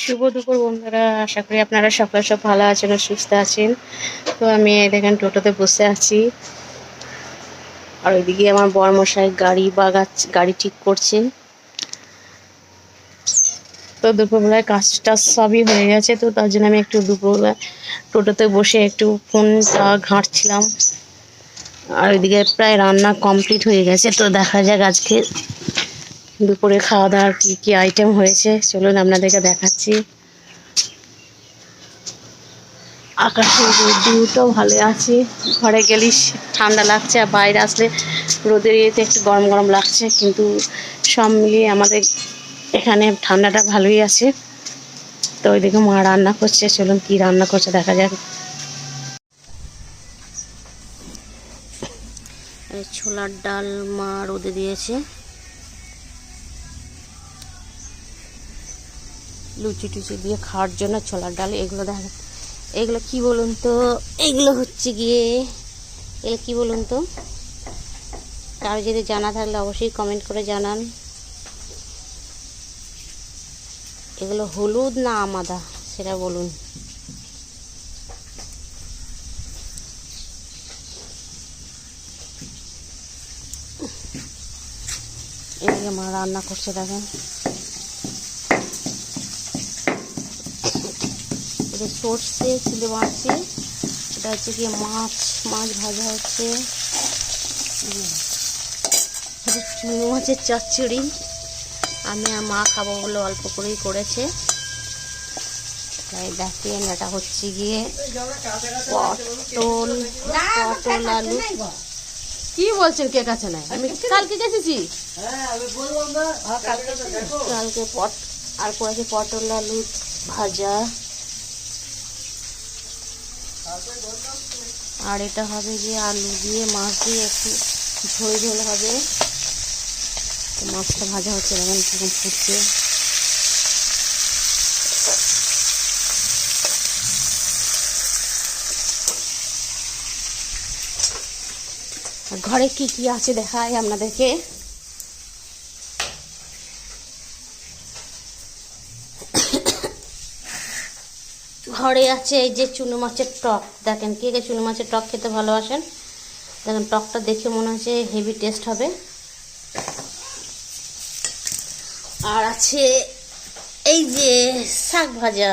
শুভ দুপুর, বন্ধুরা। আশা করি আপনারা সকলে সব ভালো আছেন ও সুস্থ আছেন। তো আমি দেখেন টোটোতে বসে আছি। আর ওইদিকে আমার বরমশাই গাড়ি বাগাচ্ছে, গাড়ি ঠিক করছে। তো দুপুরবেলায় কাজটা সবই হয়ে গেছে, তো তার জন্য আমি একটু দুপুরবেলায় টোটোতে বসে একটু ফোনটা ঘাঁটছিলাম। আর ওইদিকে প্রায় রান্না কমপ্লিট হয়ে গেছে, তো দেখা যাক আজকে দুপুরে খাওয়া দাওয়ার কী কী আইটেম হয়েছে? চলুন আপনাদেরকে দেখাচ্ছি। আকাশের রোদ্দুরটাও ভালো আছে। ঘরে গেলেই ঠান্ডা লাগছে আর বাইরে আসলে রোদের ইয়েতে একটু গরম গরম লাগছে, কিন্তু সব মিলিয়ে আমাদের এখানে ঠান্ডাটা ভালোই আছে। তো ওইদিকে মা রান্না করছে, চলুন কি রান্না করছে দেখা যাক। ছোলার ডাল মা রোদে দিয়েছে। লুচি টুচি দিয়ে খাওয়ার জন্য ছোলার ডাল, এগুলো দেখা এগুলো কি বলুন তো? এগুলো হচ্ছে গিয়ে, এগুলো কি বলুন তো? কারও যদি জানা থাকলে অবশ্যই কমেন্ট করে জানান। এগুলো হলুদ না আমাদা সেটা বলুন। এদিকে মা রান্না করছে, দেখেন। এটা সর্ষে ছিলে মারছে এটা হচ্ছে গিয়ে মাছ মাছ ভাজা হচ্ছে। এটা মাছের চচ্চড়ি। আমি আর মা খাব বলে অল্প করেই করেছে। তাই দেখেন এটা হচ্ছে গিয়ে পটল পটল আলু। কি বলছেন কে কাছে নাই? আমি কালকে গেছেছি। কালকে পট আর করেছে পটল আলু ভাজা। আর এটা হবে যে আলু দিয়ে মাছ দিয়ে একটু ঝোল ঝোল হবে। মাছটা ভাজা হচ্ছে, দেখেন কীরকম ফুটছে। ঘরে কি কি আছে দেখায় আপনাদেরকে। ঘরে আছে এই যে চুনো মাছের টক। দেখেন কে কে চুনো মাছের টক খেতে ভালোবাসেন? দেখেন টকটা দেখে মনে হচ্ছে হেভি টেস্ট হবে। আর আছে এই যে শাক ভাজা।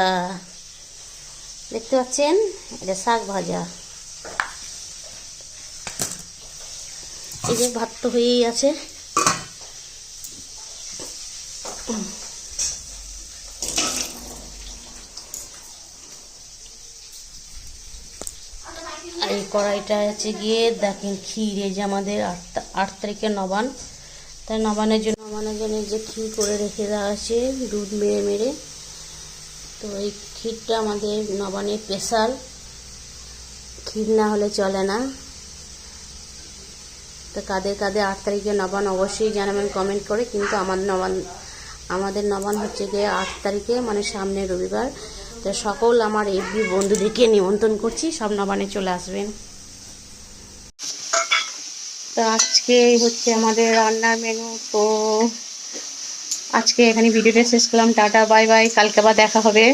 দেখতে পাচ্ছেন? এটা শাক ভাজা। এই যে ভাত তো হয়েই আছে। এই কড়াইটা আছে গিয়ে দেখেন ক্ষীর এই যে আমাদের আট আট তারিখে নবান তাই নবানের জন্য নবানের জন্য যে ক্ষীর করে রেখে দেওয়া আছে, দুধ মেরে মেরে। তো এই ক্ষীরটা আমাদের নবানের স্পেশাল। ক্ষীর না হলে চলে না। তো কাদের কাদের আট তারিখে নবান অবশ্যই জানাবেন কমেন্ট করে। কিন্তু আমার নবান আমাদের নবান হচ্ছে গিয়ে আট তারিখে মানে সামনে রবিবার। তো সকল আমার এফবি বন্ধুদেরকে নিমন্ত্রণ করছি। সব নবানে চলে আসবেন। তো আজকে হচ্ছে আমাদের রান্নার মেনু তো আজকে এখানে ভিডিওটা শেষ করলাম। Tata, bye bye. কালকে আবার দেখা হবে।